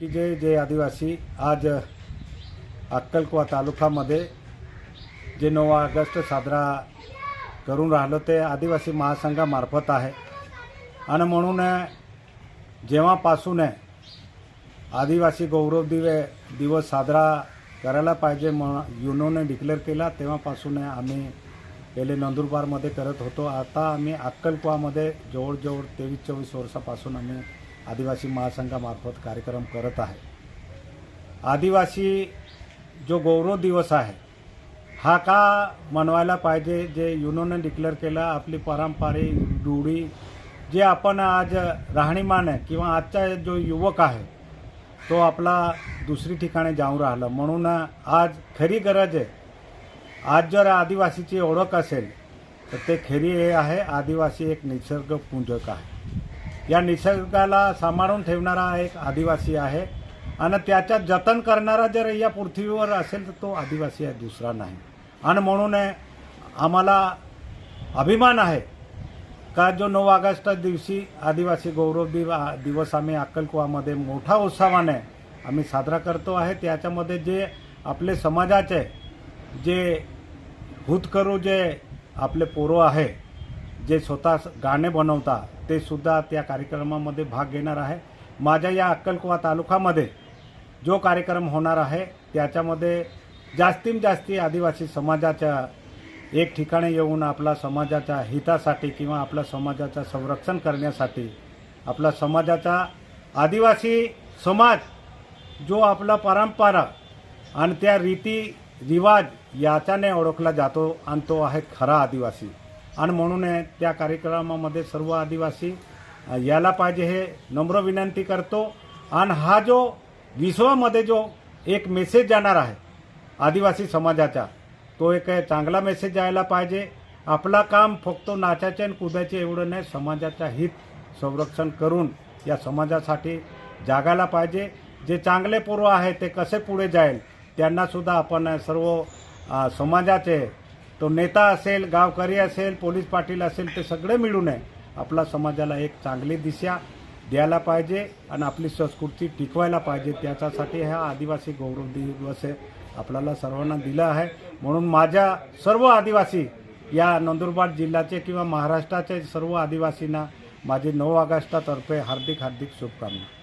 की जे जे आदिवासी. आज अक्कलकुवा तालुक्यामध्ये जे नऊ ऑगस्ट साजरा करून राहिलो ते आदिवासी महासंघामार्फत आहे. आणि म्हणून जेव्हापासून आदिवासी गौरव दिवे दिवस साजरा करायला पाहिजे म्हण युनोने डिक्लेअर केला तेव्हापासून आम्ही पहिले नंदुरबारमध्ये करत होतो. आता आम्ही अक्कलकुवामध्ये जवळजवळ तेवीस चोवीस वर्षापासून आम्ही आदिवासी महासंघामार्फत कार्यक्रम करत आहे. आदिवासी जो गौरव दिवस आहे हा का मनवायला पाहिजे? जे युनोने डिक्लेअर केलं आपली पारंपरिक रूढी जे आपण आज राहणीमान आहे किंवा आजचा जो युवक आहे तो आपला दुसरी ठिकाणी जाऊन राहिला. म्हणून आज खरी गरज आहे आज जर आदिवासीची ओळख असेल तर ते खरी हे आहे. आदिवासी एक निसर्ग पूंजक आहे. या निसर्गाला सांभाळून ठेवणारा एक आदिवासी आहे. आणि त्याच्या जतन करणारा जर या पृथ्वीवर असेल तर तो आदिवासी आहे दुसरा नाही. आणि म्हणून आम्हाला अभिमान आहे का जो नऊ ऑगस्ट दिवशी आदिवासी गौरव दिव दिवस आम्ही अक्कलकुवामध्ये मोठा उत्साहाने आम्ही साजरा करतो आहे. त्याच्यामध्ये जे आपले समाजाचे जे भूतकरू जे आपले पोरं आहे जे स्वतः गाणे बनवता ते सुद्धा त्या कार्यक्रमामध्ये भाग घेणार आहे. माझ्या या अक्कलकुवा तालुक्यामध्ये जो कार्यक्रम होणार आहे त्याच्यामध्ये जास्तीत जास्ती आदिवासी समाजाच्या एक ठिकाणी येऊन आपला समाजाच्या हितासाठी किंवा आपल्या समाजाचं संरक्षण करण्यासाठी आपला समाजाचा आदिवासी समाज जो आपला परंपरा आणि त्या रीती रिवाज याच्याने ओळखला जातो आणि तो आहे खरा आदिवासी. आणि म्हणून त्या कार्यक्रमामध्ये सर्व आदिवासी यायला पाहिजे हे नम्र विनंती करतो. आणि हा जो विश्वामध्ये जो एक मेसेज जाणार आहे आदिवासी समाजाचा तो एक चांगला मेसेज जायला पाहिजे. आपला काम फक्त नाचाचे आणि कुदाचे एवढं नाही समाजाचा हित संरक्षण करून या समाजासाठी जागायला पाहिजे. जे चांगले पूर्व आहे ते कसे पुढे जाईल त्यांनासुद्धा आपण सर्व समाजाचे तो नेता असेल गावकरी असेल पोलीस पाटील असेल ते सगळे मिळून आहे. आपला समाजाला एक चांगली दिशा द्यायला पाहिजे आणि आपली संस्कृती टिकवायला पाहिजे. त्याच्यासाठी हा आदिवासी गौरव दिवस आहे आपल्याला सर्वांना दिला आहे. म्हणून माझ्या सर्व आदिवासी या नंदुरबार जिल्ह्याचे किंवा महाराष्ट्राचे सर्व आदिवासींना माझे नऊ ऑगस्टातर्फे हार्दिक हार्दिक शुभकामना.